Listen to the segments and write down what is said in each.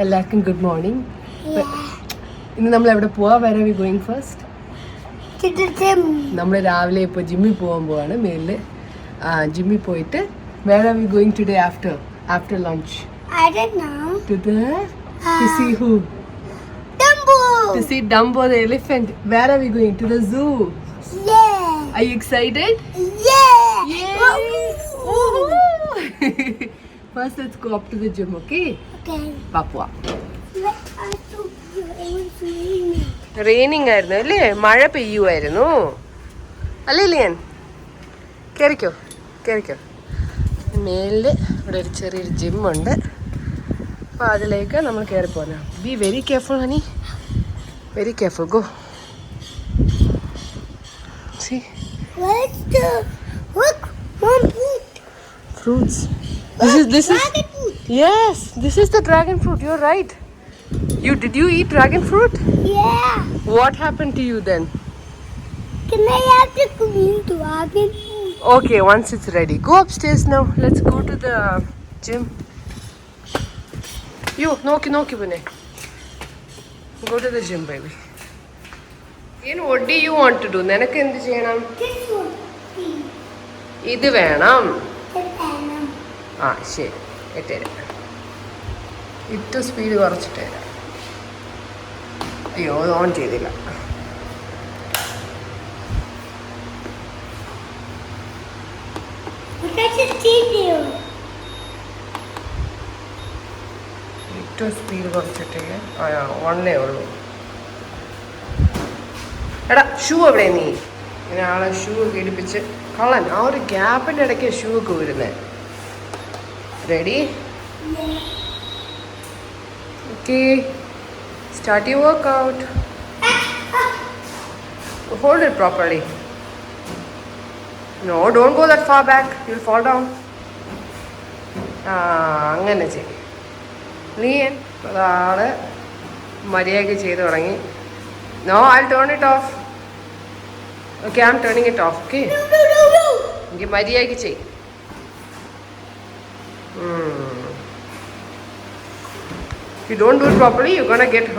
എല്ലാവർക്കും good morning ഇന്ന് നമ്മൾ എവിടെ പോവാ? വേറെ വി ഗോയിങ് ഫസ്റ്റ് നമ്മൾ രാവിലെ ഇപ്പോൾ ജിമ്മിൽ പോകാൻ പോവാണ് മേലിൽ ജിമ്മിൽ പോയിട്ട് വേറെ are we going today after after lunch To who Dumbo. The elephant Where are we going? To the zoo. Yeah. I you excited Yeah. First let's let's go up to the gym, Okay. Okay. Papua. Raining ആയിരുന്നു അല്ലേ? മഴ പെയ്യുമായിരുന്നു അല്ലേ ലിയൻ? കയറിക്കോ കയറിക്കോ മേലിൽ ഇവിടെ ഒരു ചെറിയൊരു ജിമ്മുണ്ട് അപ്പോൾ അതിലേക്ക് നമ്മൾ കയറി പോകാം be very careful honey very careful go see Fruits this is this is Dragon foot. Yes this is the dragon fruit you are right you did you eat dragon fruit Yeah. What happen to you then Can I have the green dragon foot? Okay, once it's ready. Go upstairs now. Let's go to the gym. You, നോക്കി നോക്കി പിന്നെ Go to the gym, baby. Ian, what do you want to do? നിനക്ക് എന്ത് ചെയ്യണം This one. See. ഇത് വേണം The venom. ആ ശരി. ഇട്ടുതരാം ഇട്ട് സ്പീഡ് കുറച്ചിട്ട് തരാം. അയ്യോ ഓൺ ചെയ്തില്ല. ഏറ്റവും സ്പീഡ് കുറച്ചിട്ട് ആ വണ്ണേ ഉള്ളൂ. എടാ ഷൂ എവിടെ നീ? ഇങ്ങനെ ആളെ ഷൂ ഒക്കെ ഇടിപ്പിച്ച്. കള്ളൻ ആ ഒരു ഗ്യാപ്പിന്റെ ഇടയ്ക്ക് ഷൂ ഒക്കെ വരുന്നത് ready Yeah. Start Start work out hold it properly no don't go that far back. You'll fall down. ആ അങ്ങനെ ചെയ്യും. നീ അതാൾ മര്യാദയ്ക്ക് ചെയ്തു തുടങ്ങി. No I turn it off okay I'm turning it off okay എനിക്ക് മര്യാദയ്ക്ക് no, എനിക്ക് മര്യാദയ്ക്ക് ചെയ് you don't do it properly you gonna get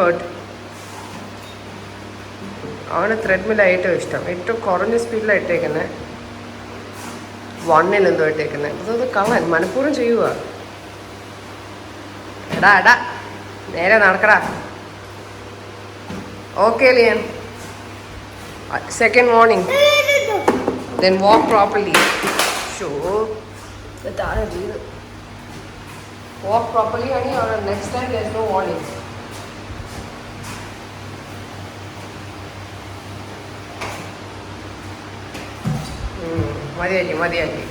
അവന് ത്രെഡ്മിൽ ഏറ്റവും ഇഷ്ടം. ഏറ്റവും കുറഞ്ഞ സ്പീഡിലാണ് ഇട്ടേക്കുന്നത് വണ്ണിൽ എന്തോ ഇട്ടേക്കുന്നത് അതത് കളൻ മനഃപൂർവം ചെയ്യുക എടാ എടാ. നേരെ നടക്കടാ. Okay ലിയൻ second morning then walk properly show താഴെ walk properly. Sure. The tire zero. Walk properly, honey, or next time there's no warning. ഉം, മതിയാക്കി മതിയാക്കി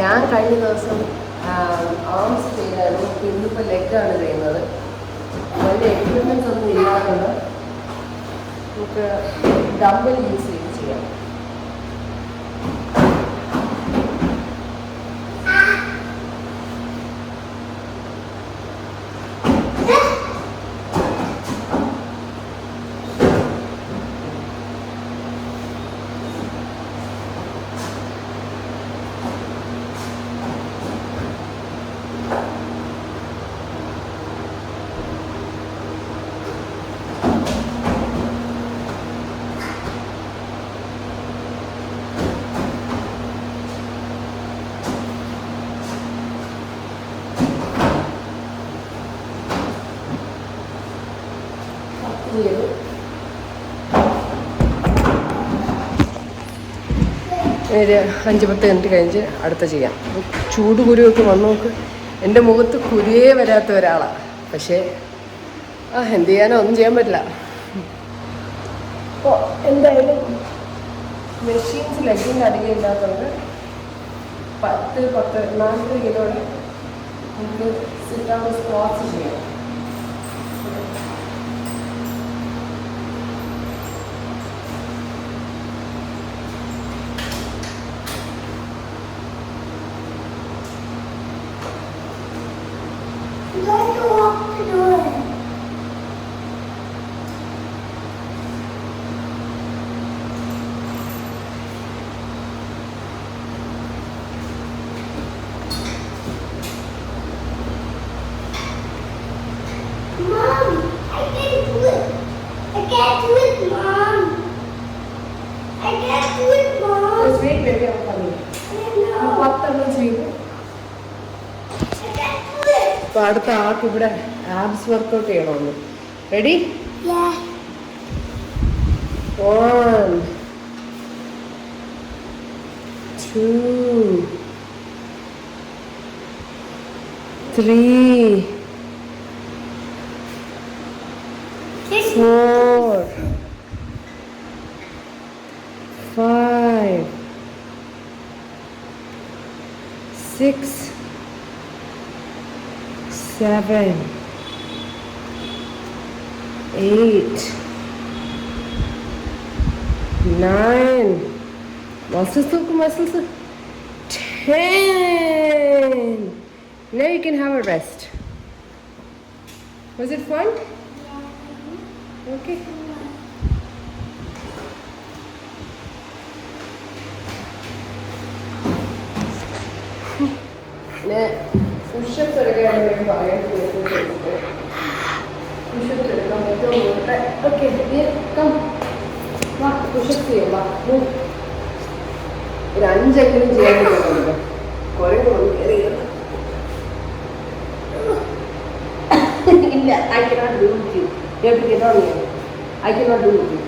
ഞാൻ കഴിഞ്ഞ ദിവസം ആംസ് ചെയ്തായിരുന്നു ലെഗ് ആണ് ചെയ്യുന്നത് വലിയ എക്യുപ്മെന്റ്സ് ഒന്നും ഇല്ലാത്തത് നമുക്ക് ഡമ്പൽ യൂസ് ചെയ്ത് ചെയ്യാം. ചെയ്തു ഒരു അഞ്ച് പത്ത് മിനിറ്റ് കഴിഞ്ഞ് അടുത്ത ചെയ്യാം. ചൂട് കുരുവൊക്കെ വന്നു നോക്ക്. എന്റെ മുഖത്ത് കുരിയേ വരാത്ത ഒരാളാണ്. പക്ഷേ ആ എന്ത് ചെയ്യാനോ? ഒന്നും ചെയ്യാൻ പറ്റില്ല. അപ്പോൾ എന്തായാലും മെഷീൻസ് ലെഗിന്റെ അധികം ഇല്ലാത്തതുകൊണ്ട് പത്ത് പത്ത് നാല് കിലോടെ നമുക്ക് സിറ്റ് ഔട്ട് സ്പോർട്സ് ചെയ്യാം You have to walk to do it. can't do it, Mom. I can't do it, Mom. No, പത്തെണ്ണം ചെയ്തു I can't do it. അപ്പൊ അടുത്ത ആൾക്ക് ഇവിടെ ആബ്സ് വർക്കൗട്ട് ചെയ്യണമെന്ന് ready one One, two, three, six, seven, eight. nine, muscles look muscles. Ten. Now you can have a rest. Was it fun? Okay. പിന്നെ പറയാൻ okay pushup ചെയ്യാം. ഒരു അഞ്ചെങ്കിലും ചെയ്യാൻ പറ്റുന്നുണ്ട്. കുറെ ഇല്ല I cannot do with you എവിടെ I cannot on here I cannot do with you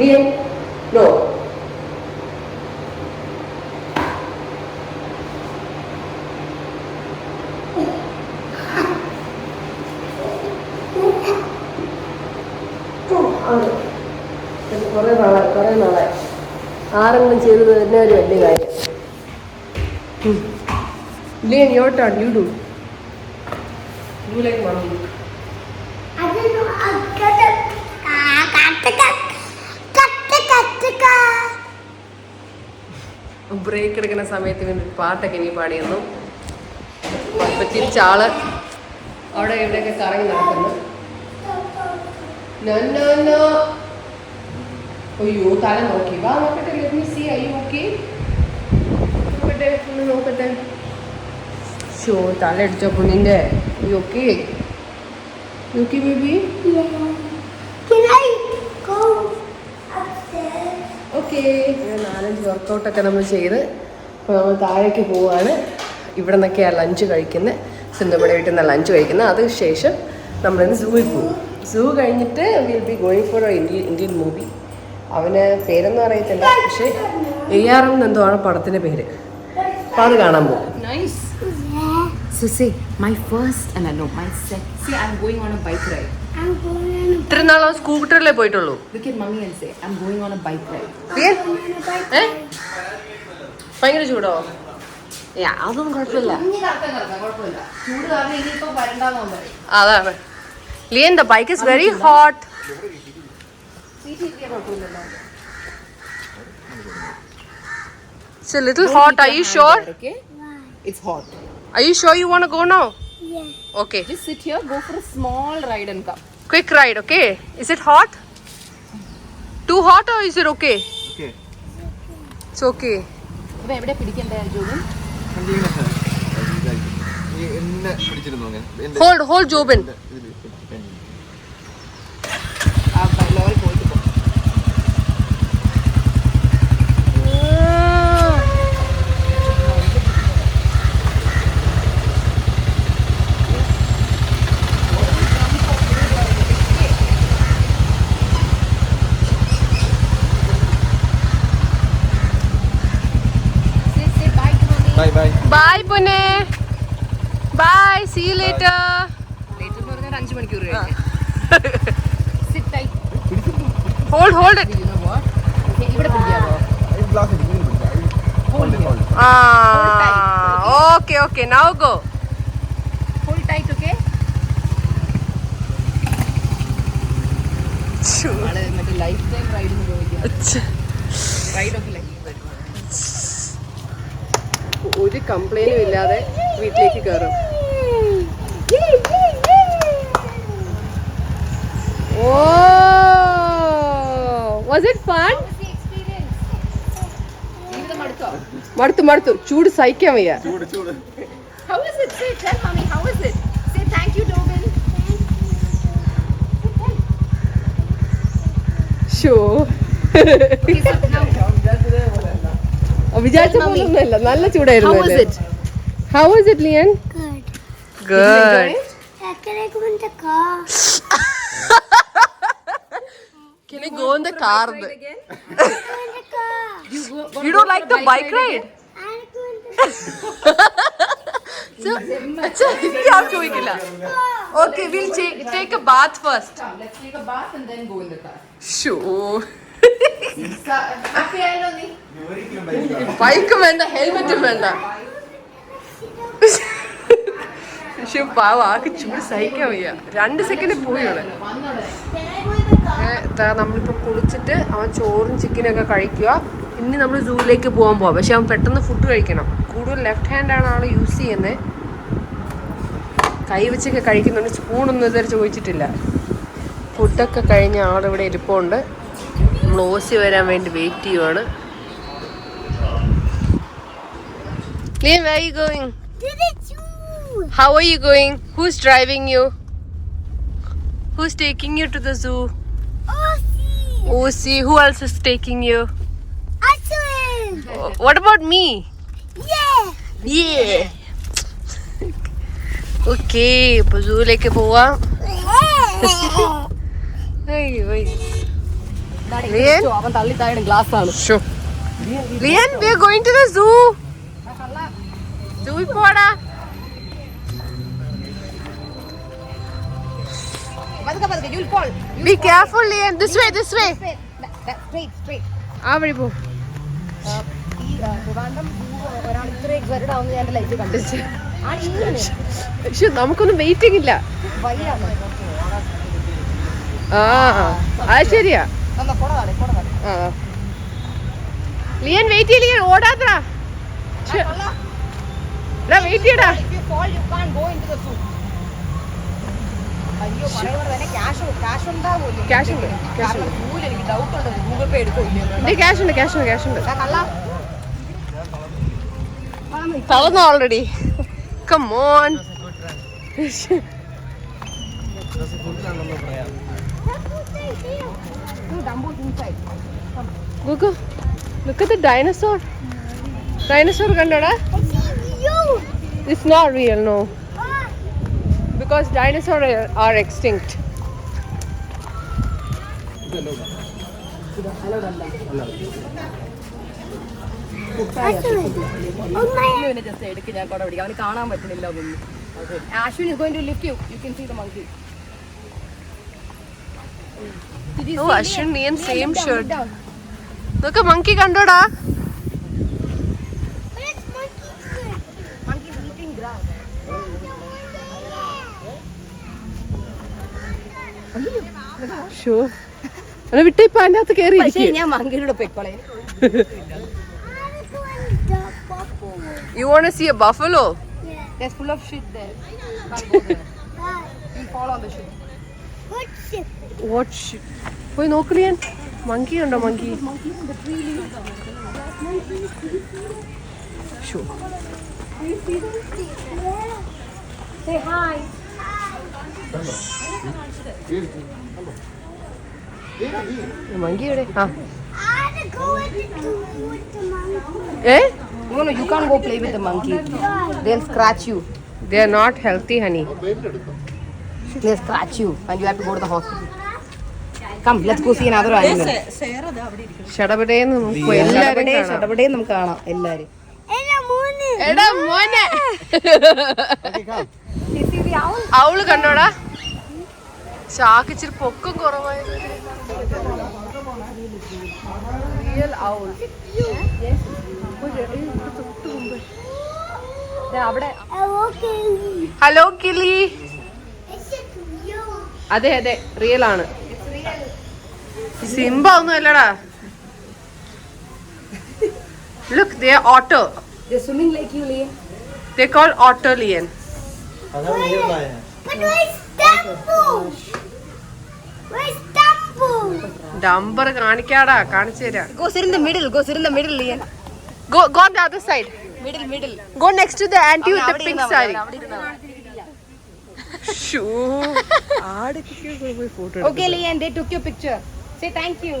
Bien. No. ആരെങ്കിലും ചെയ്തത് തന്നെ ഒരു വലിയ കാര്യം ഇല്ലേ യോട്ടാണ് you do you like mummy I don't know. I got it. Ah, got it, got it. Got it, got it, got it. Break എടുക്കുന്ന സമയത്ത് ഇവൻ ഒരു പാട്ടൊക്കെ ഇനി പാടിയെന്നു. അപ്പൊ തിരിച്ചാൾ അവിടെ ഇവിടെയൊക്കെ കറങ്ങി നടക്കുന്നു. അയ്യോ തല നോക്കി. വാ നോക്കട്ടെ let me see I okay? നോക്കട്ടെ ഒന്ന് നോക്കട്ടെ. ഷോ തല അടിച്ച പൊന്നിന്റെ okay okay baby Yeah. Can I go upstairs? Okay നാലഞ്ച് വർക്കൗട്ടൊക്കെ നമ്മൾ ചെയ്ത് ഇപ്പോൾ നമ്മൾ താഴേക്ക് പോവുകയാണ് ഇവിടെ നിന്നൊക്കെയാണ് ലഞ്ച് കഴിക്കുന്നത് സിന്ധുമണി വീട്ടിൽ നിന്ന് ലഞ്ച് കഴിക്കുന്നത് അതിനുശേഷം നമ്മളിന്ന് സൂവിൽ പോകും സൂ കഴിഞ്ഞിട്ട് will be going for Indian Indian movie അവന് പേരൊന്നും അറിയത്തില്ല. പക്ഷേ എ ആർ എം എന്തോ ആണ് പടത്തിന്റെ പേര്. അപ്പോൾ അത് കാണാൻ പോകും nice. So say my first and I know my second. See, I'm going on a bike ride. ഇത്ര നാൾ സ്കൂട്ടറിലേ പോയിട്ടുള്ളൂ ഭയങ്കര ചൂടോ അതൊന്നും കുഴപ്പമില്ല അതാണ് Lian the bike is very hot It's a little Don't hot. Are you sure? Okay. It's hot. Are you sure you want to go now? Yeah. Okay. Just sit here, go for a small ride and come. Quick ride, okay? Is it hot? Too hot or is it okay? Okay. It's okay. എവിടെ പിടിക്കണ്ടേ Jobin hold hold പിടിച്ചിരുന്നു അങ്ങനെ എന്റെ Hold, hold Jobin. ഇതിൽ പിടിക്കാൻ. ആ lorry പോയിട്ട് പോ Say, say bye to mommy. Bye bye. Bye, Pune. Bye. See you later. Later എന്ന് പറഞ്ഞാൽ അഞ്ച് മണിക്കൂർ കഴിഞ്ഞ് Sit tight. Hold, hold it. You know what? Okay, ഇവിടെ പിടിക്കാമോ ഈ glass എടുക്ക്, ഇങ്ങനെ പിടിക്ക്. Hold it, hold it. Ah, okay, okay. Now go. Hold tight, okay? ആൾ മറ്റേ ലൈഫ് ടൈം റൈഡിന് പോയിരിക്കുക റൈഡ് ഓഫ് ലൈഫ് ഒരു കംപ്ലൈന്റും ഇല്ലാതെ വീട്ടിലേക്ക് കയറും ഓ വാസ് ഇറ്റ് ഫൺ മടുത്തു മടുത്തു. ചൂട് സഹിക്കാൻ വയ്യ. ഷോ വിചാരിച്ച പോലൊന്നുമല്ല നല്ല ചൂടായിരുന്നു? How was it Lian good Can you go in the car? Ride again? go in the car? Go in the car. You don't like the bike ride? I go in the അച്ഛാ ഞാൻ ചോദിക്കില്ല okay will take a bath let's take a bath and then go in the car. ഷോ ബൈക്കും വേണ്ട ഹെൽമെറ്റും വേണ്ട. പക്ഷെ പാവ ആക്ക് ചൂട് സഹിക്കാൻ വയ്യ. രണ്ട് സെക്കൻഡ് പോയി അവിടെ വന്നോടെ. നമ്മളിപ്പോൾ കുളിച്ചിട്ട് അവൻ ചോറും ചിക്കനൊക്കെ കഴിക്കുക ഇനി നമ്മൾ സൂവിലേക്ക് പോകാൻ പോവാം. പക്ഷെ അവൻ പെട്ടെന്ന് ഫുഡ് കഴിക്കണം. കൂടുതൽ ലെഫ്റ്റ് ആണ് ആൾ യൂസ് ചെയ്യുന്നത് കൈ വെച്ചൊക്കെ കഴിക്കുന്നുണ്ട്. സ്പൂണൊന്നും ഇതുവരെ ചോദിച്ചിട്ടില്ല. ഫുഡൊക്കെ കഴിഞ്ഞ ആളിവിടെ ഇരിപ്പുണ്ട്. നമ്മൾ ഓസി വരാൻ വേണ്ടി വെയിറ്റ് ചെയ്യുവാണ്. Liam, where are you going? To the zoo. How are you going? Who's driving you? Who's taking you to the zoo? Osi. Osi. Who else is taking you? Ashwin. Oh, what about me? Yeah. Yeah. okay, po zoo leke poa. Hey, wait. Liam, we are going to the zoo. You'll পড়া be careful Lian this way this way straight straight ആ വഴി പോ. പക്ഷെ നമുക്കൊന്നും waiting ഇല്ല. ആ അത് ശരിയാ. ലിയൻ വെയിറ്റ് ചെയ്യ ലിയൻ ഓടാത്തടാ വെയിറ്റ് ചെയ്യടാ. ക്യാഷ് ഉണ്ട്, ക്യാഷ് ഉണ്ട്. ക്യാഷ് ഉണ്ട്. തളർന്നു already come on look at the dinosaur. Dinosaur കണ്ടോടാ. It's not real, no. Ah. Because dinosaurs are, extinct. Ashwin. is going to lift you. You can see അവന് കാണാൻ പറ്റുന്നില്ല Ashwin is going to lift you you can see the monkey Oh, Ashwin, Lian, same shirt. Look, a monkey കണ്ടോടാ But it's monkey food. Monkey is eating grass. ഷോ അവനെ വിട്ട് ഇപ്പൊ അതിന്റെ അകത്ത് കയറി ഞാൻ പൊയ്ക്കോളെ one. You want see a buffalo Yeah. There's full of shit there. Can't go there. Ah. You fall on the shit. Good ship. What പോയി നോക്കലിയൻ മങ്കി ഉണ്ടോ monkey show Say hi. Monkey എവിടെ ആ. ഏ No, no, you can't go play with the monkey. They'll scratch you. They are not healthy honey They'll scratch you and you have to go to the hospital. Come, let's go see another animal. ഷടപടേന്ന് നമുക്ക് പോയി എല്ലാവരും ഷടപടേ, കാണാം. ഷടപടേ നമുക്ക് കാണാം എല്ലാരും And the moon. എടാ മോനെ അവൾ കണ്ടോടാ. പൊക്കം റിയൽ ഔൾ അവിടെ. Okay. ഹലോ കിളി. അതെ അതെ റിയൽ ആണ്. സിംബ ഒന്നും അല്ലടാ. Look the otter swimming like you Lian they call otter Lian ഡംബർ കാണിക്കാടാ കാണിച്ചു തരാം Go sit in the middle. Go sit in the middle, Lian. Go go the other side middle middle Go next to the auntie with the pink saree. ഷൂ ആടൊക്കെ പോയി photo okay Lian they took your picture say thank you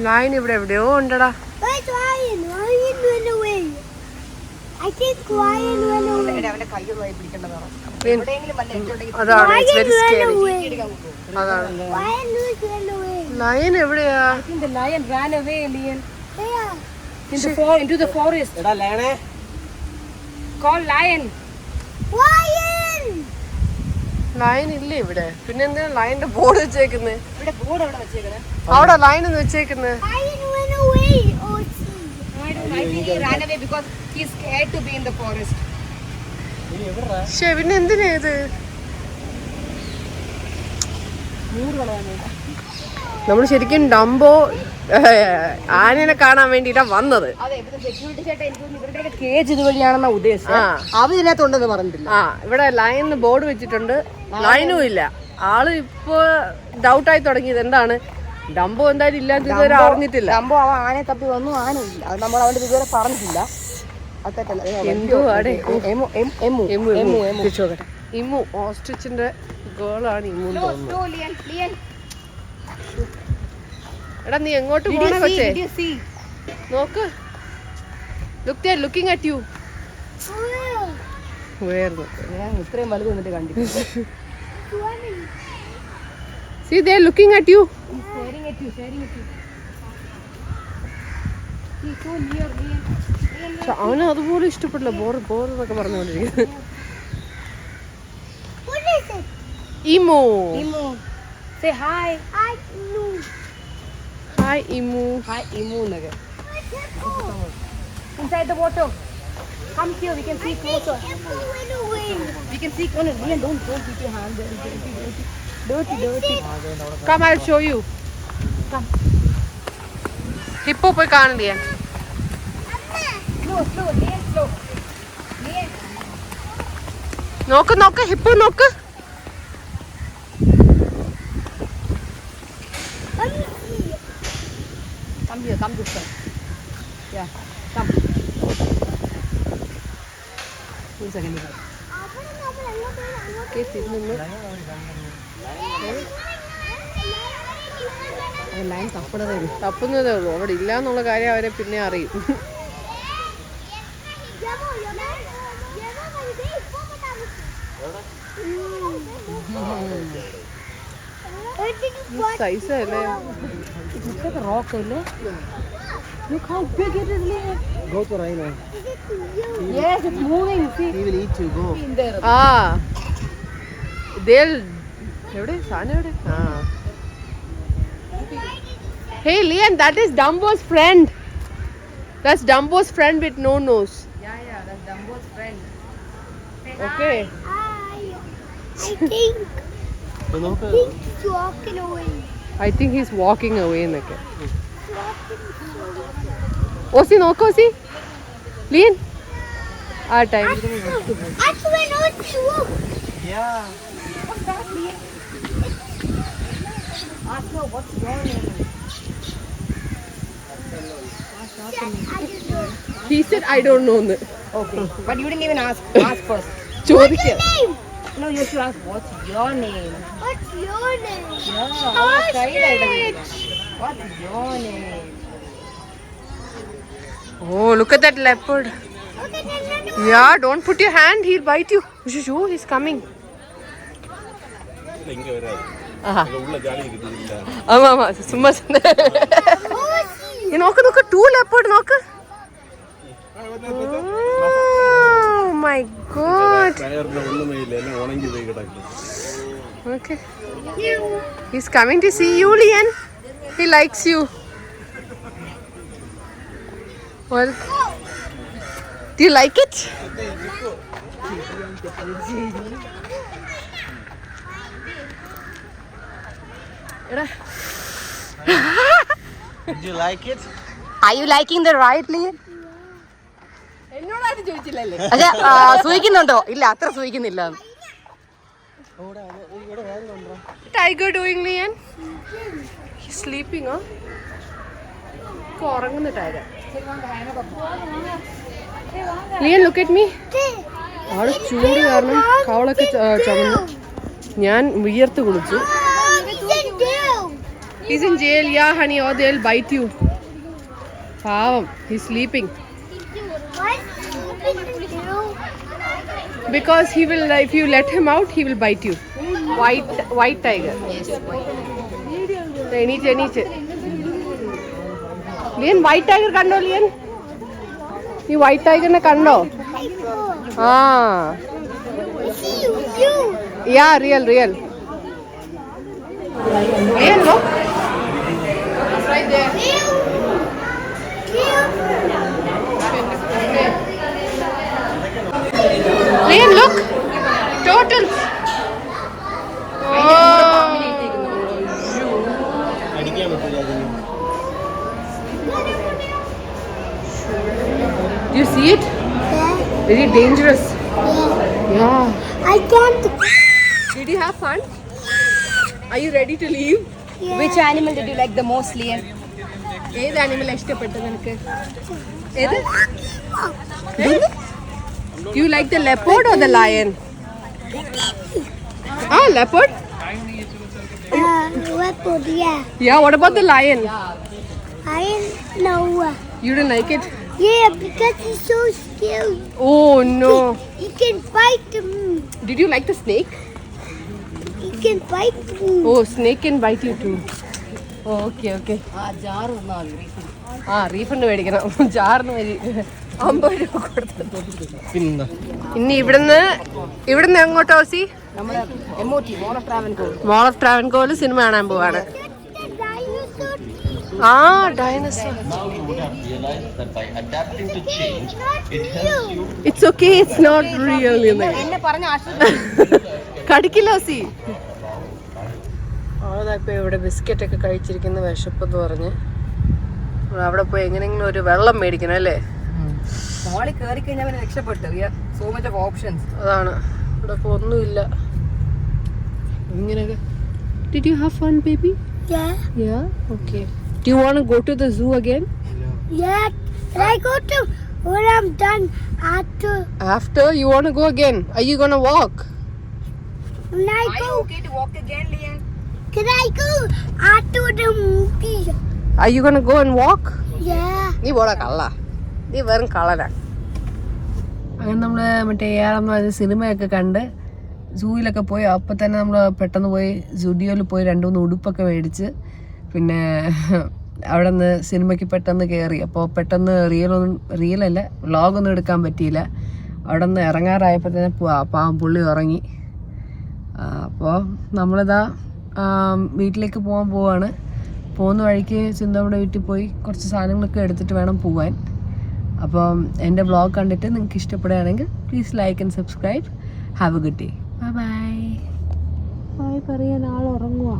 Lian ഇവിടെ എവിടെയോ ഉണ്ടടാ. അതാണ് lion എവിടെയാ? ലയൻ ലയൻ line ഇല്ല ഇവിടെ? പിന്നെ എന്തിനാ ലൈനിന്റെ ബോർഡ് വെച്ചേക്കുന്നത് ഇവിടെ ബോർഡ് അവിടെ വെച്ചേക്കുന്നത് അവിടെ ലൈൻ ഒന്ന് വെച്ചേക്കുന്നത് Ryan went away. Oh, gee. I don't I think he ran away because he's scared to be in the forest. ഇനി എവിടെടാ പക്ഷേ പിന്നെ എന്തിനാ ഇത്? നമ്മൾ ശരിക്കും ഡംബോ ആനനെ കാണാൻ വേണ്ടിട്ടാ വന്നത് കേജ് ഇതുവഴിയാണെന്ന ഉദ്ദേശം ഇതിനകത്തുണ്ടെന്ന് പറഞ്ഞിട്ടില്ല ആ ഇവിടെ ലൈൻ ബോർഡ് വെച്ചിട്ടുണ്ട് ലൈനും ഇല്ല ആൾ ഇപ്പൊ ഡൗട്ടായി തുടങ്ങിയത് എന്താണ് ഡംബോ എന്തായാലും ഇല്ലാന്ന് ഇതുവരെ അറിഞ്ഞിട്ടില്ല ഡംബോ അവ ആനെ തപ്പി വന്നു ആനയില്ല അത് നമ്മൾ അവന്റെ ഇതുവരെ പറഞ്ഞിട്ടില്ല ഇമ്മു ഓസ്ട്രിച്ചിന്റെ ഗേളാണ് ഇമ്മു തോന്നുന്നു. എടാ നീ എങ്ങോട്ട് Did you പോണേ see? കൊച്ചേ Did you see? നോക്ക് look they looking at you. വേർന്നു ഞാൻ ഇത്രയും വലുത് വന്നിട്ട് കണ്ടിട്ടില്ല. See they looking at you He's at you you, at you you. അവന് അതുപോലെ ഇഷ്ടപ്പെടില്ല ബോർ ബോർ എന്നൊക്കെ പറഞ്ഞുകൊണ്ടിരിക്കുന്നത് emu emu say. Hi emu Hi, Imu. എന്നൊക്കെ. Oh, Inside the water. Come here, we can see closer. We can see. Oh, no, Lian, don't, don't keep your hand there. Dirty, dirty. Dirty, dirty. Come I show you hippo പോയി കാണില്ലേ Slow, slow, slow. Lian. നോക്ക് നോക്ക് Hippo നോക്ക് Let me see. Come this way. Yeah, come. One second. Lian. sit നമ്മൾ the line തപ്പണതേ ഉള്ളൂ തപ്പുന്നതേ ഉള്ളൂ അവിടെ ഇല്ല എന്നുള്ള കാര്യം അവരെ പിന്നെ അറിയും സൈസ് അല്ലേ Look at the rock, അല്ലേ? Look how big it is, Lian. Go to Rhino. Yes, it's moving. See? He will eat you. Go. In there. ആ ദേൽ എവിടെ സാധനം എവിടെ ആ hey lion that is Dumbo's friend that's Dumbo's friend with no nose Yeah, yeah, that's Dumbo's friend. Okay I think അപ്പൊ നോക്ക് he's walking away. I think he's walking away എന്നൊക്കെ ഓസി നോക്ക് ഓസി ലിയൻ ആ time He said it's. Yeah. Ask her what's your name. I don't know. Okay. But you didn't even ask. Ask first. Name? No, you should ask what's your name? What's your name? Yeah, How strange. What's your name? Oh, look at that leopard. Yeah, don't put your hand, he'll bite you. Shoo, shoo! he's coming. ஆமா ஆமா You சொன்ன நோக்க நோக்க டூ leopard நோக்க Oh my god. Okay. He's coming to see you, Julian. He likes you. Well, do you like it? Did you like it? Are you liking the ride, Lee? അതെ സൂഹിക്കുന്നുണ്ടോ ഇല്ല അത്ര സൂഹിക്കുന്നില്ല ടൈഗർ ഡൂയിങ് huh? ശരിക്കും ഉറങ്ങുന്ന tiger Lian look at me ആൾ ചൂട് കാരണം കവളൊക്കെ ച- ചുമന്നു ഞാൻ വിയർത്ത് കുളിച്ചു. He's in jail yeah honey oh they'll bite you പാവം he sleeping. Because he will if you let him out he will bite you white white tiger എണീച്ച് എണീച്ച് ലിയൻ വൈറ്റ് ടൈഗർ കണ്ടോ ലിയൻ ഈ വൈറ്റ് ടൈഗറിനെ കണ്ടോ ആ യാ റിയൽ റിയൽ ലിയൻ ലോ right there Liam, look. Turtles. Oh. Do you see it? Very dangerous. Yeah. I can't. Did you have fun? Are you ready to leave? Which animal did you like the most, Liam? ഏത് animal ഇഷ്ടപ്പെട്ടത് നിനക്ക് ഏത് You like the leopard or the lion ah leopard Uh, weapon, yeah. Ya what about the lion I know. You don't like it Yeah, because he's so scary. Oh no He can bite him. Did you like the snake He can bite him. Oh snake can bite you too okay okay ആ jar തിന്നാൽ ആ refund മേടിക്കണം ജാറിന് വരി അമ്പത് രൂപ കൊടുത്തു പിന്നെന്താ ഇനി ഇവിടുന്ന് ഇവിടുന്ന് എങ്ങോട്ടോ സി mall of Travancore Travancore സിനിമ കാണാൻ പോവാണ്. ആ dinosaur it's okay it's not real എന്നെ പറഞ്ഞ കടിക്കില്ല സി അവളിപ്പോ ഇവിടെ ബിസ്ക്കറ്റ് ഒക്കെ കഴിച്ചിരിക്കുന്ന വിശപ്പെന്ന് പറഞ്ഞ്. നമ്മൾ അവിടെ പോയി എങ്ങനെയെങ്കിലും ഒരു വെള്ളം മേടിക്കണം അല്ലേ? മോളിൽ കയറി കഴിഞ്ഞാൽ അവന് രക്ഷപ്പെട്ടു സോ മച്ച് ഓഫ് ഓപ്ഷൻസ് അതാണ് ഇവിടെ ഇപ്പൊ ഒന്നുമില്ല ഇങ്ങനെയൊക്കെ Did you have fun, baby? Yeah. Yeah, okay. Do you want to go to the zoo again? Yeah. Can I go to when I'm done after? After, you want to go again? Are you going to walk? Can I Are you okay to walk again, Leon? can I go after the movie? Are you going to go and walk? Yeah. നീ പോടാ കള്ള നീ വെറും കളറാണ് അങ്ങനെ നമ്മൾ മറ്റേ ഏഴാം സിനിമയൊക്കെ കണ്ട് സൂയിലൊക്കെ പോയി അപ്പം തന്നെ നമ്മൾ പെട്ടെന്ന് പോയി സ്റ്റുഡിയോയിൽ പോയി രണ്ട് മൂന്ന് ഉടുപ്പൊക്കെ മേടിച്ച് പിന്നെ അവിടെ നിന്ന് സിനിമയ്ക്ക് പെട്ടെന്ന് കയറി അപ്പോൾ പെട്ടെന്ന് റിയൽ ഒന്നും റിയലല്ല വ്ളോഗൊന്നും എടുക്കാൻ പറ്റിയില്ല. അവിടെ നിന്ന് ഇറങ്ങാറായപ്പോൾ തന്നെ പാവം പുള്ളി ഉറങ്ങി. അപ്പോൾ നമ്മളിതാ വീട്ടിലേക്ക് പോകാൻ പോവാണ്. പോകുന്ന വഴിക്ക് ചിന്തയുടെ വീട്ടിൽ പോയി കുറച്ച് സാധനങ്ങളൊക്കെ എടുത്തിട്ട് വേണം പോവാൻ. അപ്പം എന്റെ ബ്ലോഗ് കണ്ടിട്ട് നിങ്ങൾക്ക് ഇഷ്ടപ്പെടുകയാണെങ്കിൽ please like and subscribe have a good day bye bye bye പറയാൻ ആൾ ഉറങ്ങുക